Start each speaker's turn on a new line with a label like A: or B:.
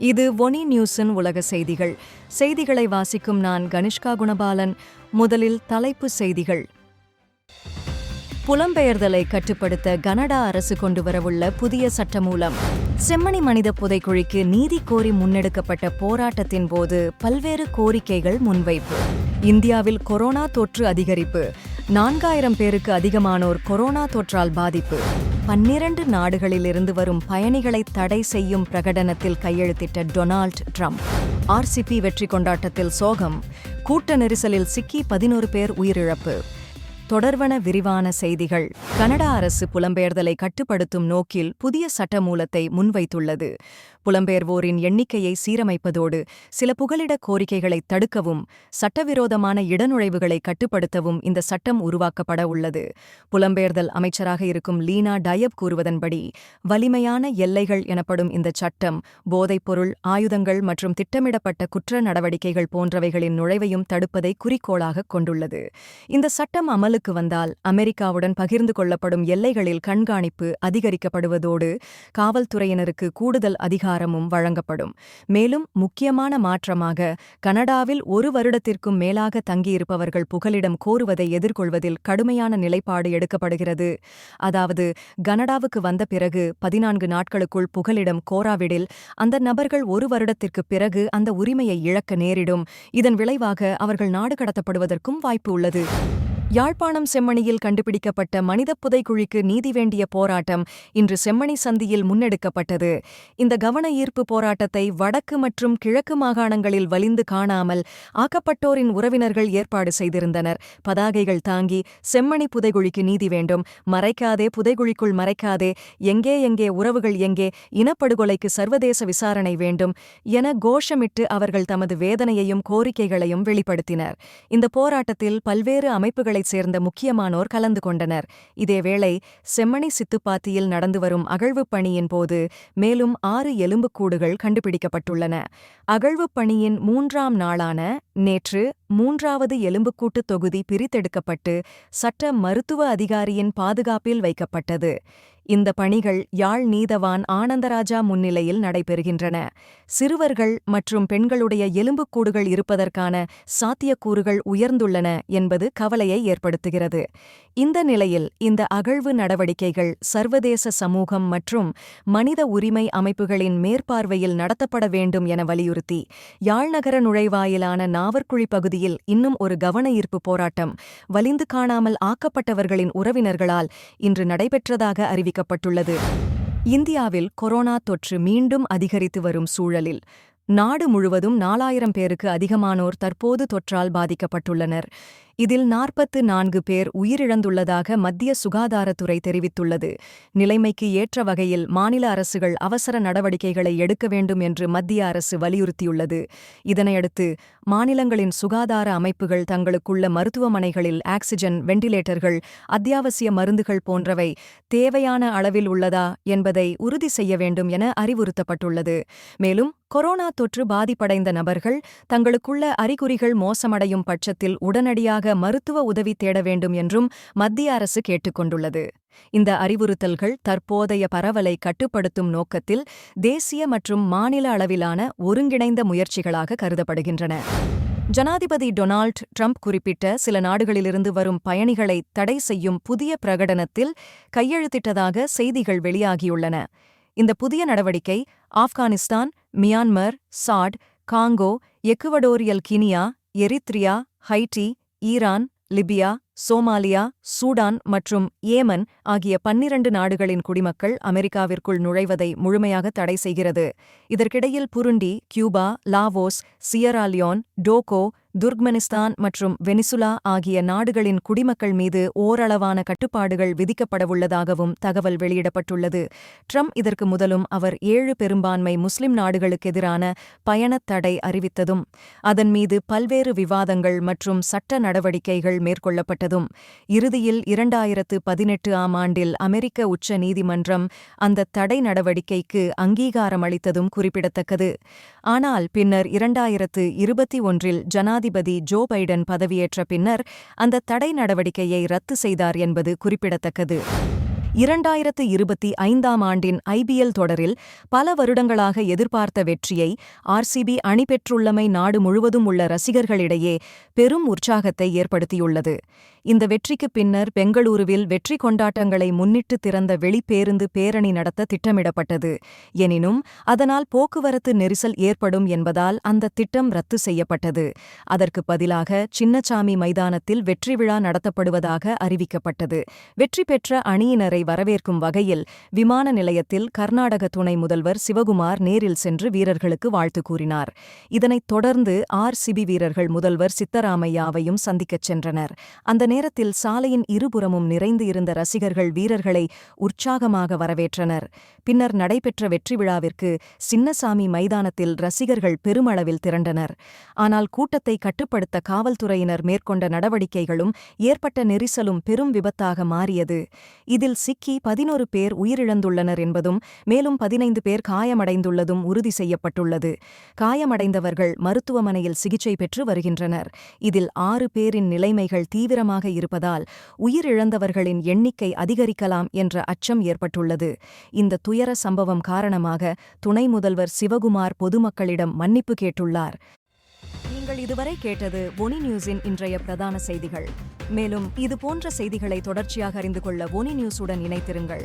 A: இது ஒனி நியூஸின் உலக செய்திகள். செய்திகளை வாசிக்கும் நான் கனிஷ்கா குணபாலன். முதலில் தலைப்பு செய்திகள். புலம்பெயர்தலை கட்டுப்படுத்த கனடா அரசு கொண்டு வரவுள்ள புதிய சட்டமூலம். செம்மணி மனித புதைக்குழிக்கு நீதி கோரி முன்னெடுக்கப்பட்ட போராட்டத்தின் போது பல்வேறு கோரிக்கைகள் முன்வைப்பு. இந்தியாவில் கொரோனா தொற்று அதிகரிப்பு. நான்காயிரம் பேருக்கு அதிகமானோர் கொரோனா தொற்றால் பாதிப்பு. பன்னிரண்டு நாடுகளில் இருந்து வரும் பயணிகளை தடை செய்யும் பிரகடனத்தில் கையெழுத்திட்ட டொனால்ட் ட்ரம்ப். ஆர்சிபி வெற்றி கொண்டாட்டத்தில் சோகம். கூட்ட நெரிசலில் சிக்கி பதினோரு பேர் உயிரிழப்பு. தொடர்வன விரிவான செய்திகள். கனடா அரசு புலம்பெயர்தலை கட்டுப்படுத்தும் நோக்கில் புதிய சட்டமூலத்தை முன்வைத்துள்ளது. புலம்பெயர்வோரின் எண்ணிக்கையை சீரமைப்பதோடு சில புகலிட கோரிக்கைகளை தடுக்கவும் சட்டவிரோதமான இடநுழைவுகளை கட்டுப்படுத்தவும் இந்த சட்டம் உருவாக்கப்பட உள்ளது. புலம்பெயர்தல் அமைச்சராக இருக்கும் லீனா டயப் கூறுவதன்படி வலிமையான எல்லைகள் எனப்படும் இந்த சட்டம் போதைப்பொருள் ஆயுதங்கள் மற்றும் திட்டமிடப்பட்ட குற்ற நடவடிக்கைகள் போன்றவைகளின் நுழைவையும் தடுப்பதை குறிக்கோளாக கொண்டுள்ளது. இந்த சட்டம் அமலுக்கு வந்தால் அமெரிக்காவுடன் பகிர்ந்து கொள்ளப்படும் எல்லைகளில் கண்காணிப்பு அதிகரிக்கப்படுவதோடு காவல்துறையினருக்கு கூடுதல் அதிகாரமும் வழங்கப்படும். மேலும் முக்கியமான மாற்றமாக கனடாவில் ஒரு வருடத்திற்கும் மேலாக தங்கியிருப்பவர்கள் புகலிடம் கோருவதை எதிர்கொள்வதில் கடுமையான நிலைப்பாடு எடுக்கப்படுகிறது. அதாவது கனடாவுக்கு வந்த பிறகு பதினான்கு நாட்களுக்குள் புகலிடம் கோராவிடில் அந்த நபர்கள் ஒரு வருடத்திற்கு பிறகு அந்த உரிமையை இழக்க நேரிடும். இதன் விளைவாக அவர்கள் நாடு கடத்தப்படுவதற்கும் வாய்ப்பு உள்ளது. யாழ்ப்பாணம் செம்மணியில் கண்டுபிடிக்கப்பட்ட மனித புதைக்குழிக்கு நீதி வேண்டிய போராட்டம் இன்று செம்மணி சந்தியில் முன்னெடுக்கப்பட்டது. இந்த கவன ஈர்ப்பு போராட்டத்தை வடக்கு மற்றும் கிழக்கு மாகாணங்களில் வலிந்து காணாமல் ஆக்கப்பட்டோரின் உறவினர்கள் ஏற்பாடு செய்திருந்தனர். பதாகைகள் தாங்கி செம்மணி புதைகுழிக்கு நீதி வேண்டும். மறைக்காதே புதைகுழிக்குள் மறைக்காதே எங்கே எங்கே உறவுகள் எங்கே இனப்படுகொலைக்கு சர்வதேச விசாரணை வேண்டும் என கோஷமிட்டு அவர்கள் தமது வேதனையையும் கோரிக்கைகளையும் வெளிப்படுத்தினர். இந்த போராட்டத்தில் பல்வேறு அமைப்புகளை அமைப்புகளைச் சேர்ந்த முக்கியமானோர் கலந்து கொண்டனர். இதேவேளை செம்மணி சித்துப்பாத்தியில் நடந்து வரும் அகழ்வுப் பணியின் போது மேலும் ஆறு எலும்புக்கூடுகள் கண்டுபிடிக்கப்பட்டுள்ளன. அகழ்வுப் பணியின் மூன்றாம் நாளான நேற்று மூன்றாவது எலும்புக்கூட்டு தொகுதி பிரித்தெடுக்கப்பட்டு சட்ட மருத்துவ அதிகாரியின் பாதுகாப்பில் வைக்கப்பட்டது. இந்த பணிகள் யாழ் நீதவான் ஆனந்தராஜா முன்னிலையில் நடைபெறுகின்றன. சிறுவர்கள் மற்றும் பெண்களுடைய எலும்புக்கூடுகள் இருப்பதற்கான சாத்தியக்கூறுகள் உயர்ந்துள்ளன என்பது கவலையை ஏற்படுத்துகிறது. இந்த நிலையில் இந்த அகழ்வு நடவடிக்கைகள் சர்வதேச சமூகம் மற்றும் மனித உரிமை அமைப்புகளின் மேற்பார்வையில் நடத்தப்பட வேண்டும் என வலியுறுத்தி யாழ்நகர நுழைவாயிலான நாவற்குழி பகுதியில் இன்னும் ஒரு கவன ஈர்ப்பு போராட்டம் வலிந்து காணாமல் ஆக்கப்பட்டவர்களின் உறவினர்களால் இன்று நடைபெற்றதாக அறிவி பாதிக்கப்பட்டுள்ளது இந்தியாவில் கொரோனா தொற்று மீண்டும் அதிகரித்து வரும் சூழலில் நாடு முழுவதும் நாலாயிரம் பேருக்கு அதிகமானோர் தற்போது தொற்றால் பாதிக்கப்பட்டுள்ளனர். இதில் நாற்பத்து நான்கு பேர் உயிரிழந்துள்ளதாக மத்திய சுகாதாரத்துறை தெரிவித்துள்ளது. நிலைமைக்கு ஏற்ற வகையில் மாநில அரசுகள் அவசர நடவடிக்கைகளை எடுக்க வேண்டும் என்று மத்திய அரசு வலியுறுத்தியுள்ளது. இதனையடுத்து மாநிலங்களின் சுகாதார அமைப்புகள் தங்களுக்குள்ள மருத்துவமனைகளில் ஆக்சிஜன் வெண்டிலேட்டர்கள் அத்தியாவசிய மருந்துகள் போன்றவை தேவையான அளவில் உள்ளதா என்பதை உறுதி செய்ய வேண்டும் என அறிவுறுத்தப்பட்டுள்ளது. மேலும் கொரோனா தொற்று பாதிப்படைந்த நபர்கள் தங்களுக்குள்ள அறிகுறிகள் மோசமடையும் பட்சத்தில் உடனடியாக மருத்துவ உதவி தேட வேண்டும் என்றும் மத்திய அரசு கேட்டுக்கொண்டுள்ளது. இந்த அறிவுறுத்தல்கள் தற்போதைய பரவலை கட்டுப்படுத்தும் நோக்கத்தில் தேசிய மற்றும் மாநில அளவிலான ஒருங்கிணைந்த முயற்சிகளாக கருதப்படுகின்றன. ஜனாதிபதி டொனால்ட் ட்ரம்ப் குறிப்பிட்ட சில நாடுகளிலிருந்து வரும் பயணிகளை தடை செய்யும் புதிய பிரகடனத்தில் கையெழுத்திட்டதாக செய்திகள் வெளியாகியுள்ளன. இந்த புதிய நடவடிக்கை Afghanistan Myanmar Chad Congo Equatorial Guinea Eritrea Haiti Iran Libya Somalia Sudan மற்றும் ஏமன் ஆகிய பன்னிரண்டு நாடுகளின் குடிமக்கள் அமெரிக்காவிற்குள் நுழைவதை முழுமையாக தடை செய்கிறது. இதற்கிடையில் Burundi Cuba Laos Sierra Leone Togo Turkmenistan மற்றும் வெனிசுலா ஆகிய நாடுகளின் குடிமக்கள் மீது ஓரளவான கட்டுப்பாடுகள் விதிக்கப்படவுள்ளதாகவும் தகவல் வெளியிடப்பட்டுள்ளது. ட்ரம்ப் இதற்கு முதலும் அவர் ஏழு பெரும்பான்மை முஸ்லிம் நாடுகளுக்கெதிரான பயணத் தடை அறிவித்ததும் அதன் மீது பல்வேறு விவாதங்கள் மற்றும் சட்ட நடவடிக்கைகள் மேற்கொள்ளப்பட்டதும். இறுதியில் இரண்டாயிரத்து பதினெட்டு ஆம் ஆண்டில் அமெரிக்க உச்ச நீதிமன்றம் அந்த தடை நடவடிக்கைக்கு அங்கீகாரம் அளித்ததும் குறிப்பிடத்தக்கது. ஆனால் பின்னர் இரண்டாயிரத்து இருபத்தி ஒன்றில் ஜனாதிபதி ஜோ பைடன் பதவியேற்ற பின்னர் அந்த தடை நடவடிக்கையை ரத்து செய்தார் என்பது குறிப்பிடத்தக்கது. இரண்டாயிரத்து இருபத்தி ஐந்தாம் ஆண்டின் ஐபிஎல் தொடரில் பல வருடங்களாக எதிர்பார்த்த வெற்றியை ஆர்சிபி அணி பெற்றுள்ளமை நாடு முழுவதும் உள்ள ரசிகர்களிடையே பெரும் உற்சாகத்தை ஏற்படுத்தியுள்ளது. இந்த வெற்றிக்கு பின்னர் பெங்களூருவில் வெற்றி கொண்டாட்டங்களை முன்னிட்டு திறந்த வெளிப்பேருந்து பேரணி நடத்த திட்டமிடப்பட்டது. எனினும் அதனால் போக்குவரத்து நெரிசல் ஏற்படும் என்பதால் அந்த திட்டம் ரத்து செய்யப்பட்டது. அதற்கு பதிலாக சின்னச்சாமி மைதானத்தில் வெற்றி விழா நடத்தப்படுவதாக அறிவிக்கப்பட்டது. வெற்றி பெற்ற அணியினரை வரவேற்கும் வகையில் விமான நிலையத்தில் கர்நாடக துணை முதல்வர் சிவகுமார் நேரில் சென்று வீரர்களுக்கு வாழ்த்து கூறினார். இதனைத் தொடர்ந்து ஆர் சிபி வீரர்கள் முதல்வர் சித்தராமையாவையும் சந்திக்கச் சென்றனர். அந்த நேரத்தில் சாலையின் இருபுறமும் நிறைந்து இருந்த ரசிகர்கள் வீரர்களை உற்சாகமாக வரவேற்றனர். பின்னர் நடைபெற்ற வெற்றி விழாவிற்கு சின்னசாமி மைதானத்தில் ரசிகர்கள் பெருமளவில் திரண்டனர். ஆனால் கூட்டத்தை கட்டுப்படுத்த காவல்துறையினர் மேற்கொண்ட நடவடிக்கைகளும் ஏற்பட்ட நெரிசலும் பெரும் விபத்தாக மாறியது. இதில் சிக்கி பதினொரு பேர் உயிரிழந்துள்ளனர் என்பதும் மேலும் பதினைந்து பேர் காயமடைந்துள்ளதும் உறுதி செய்யப்பட்டுள்ளது. காயமடைந்தவர்கள் மருத்துவமனையில் சிகிச்சை பெற்று வருகின்றனர். இதில் ஆறு பேரின் நிலைமைகள் தீவிரமாக இருப்பதால் உயிரிழந்தவர்களின் எண்ணிக்கை அதிகரிக்கலாம் என்ற அச்சம் ஏற்பட்டுள்ளது. இந்த துயர சம்பவம் காரணமாக துணை முதல்வர் சிவகுமார் பொதுமக்களிடம் மன்னிப்பு கேட்டுள்ளார். நீங்கள் இதுவரை கேட்டது ஒனி நியூஸின் இன்றைய பிரதான செய்திகள். மேலும் இது போன்ற செய்திகளை தொடர்ச்சியாக அறிந்து கொள்ள ஒனி நியூஸுடன் இணைத்திருங்கள்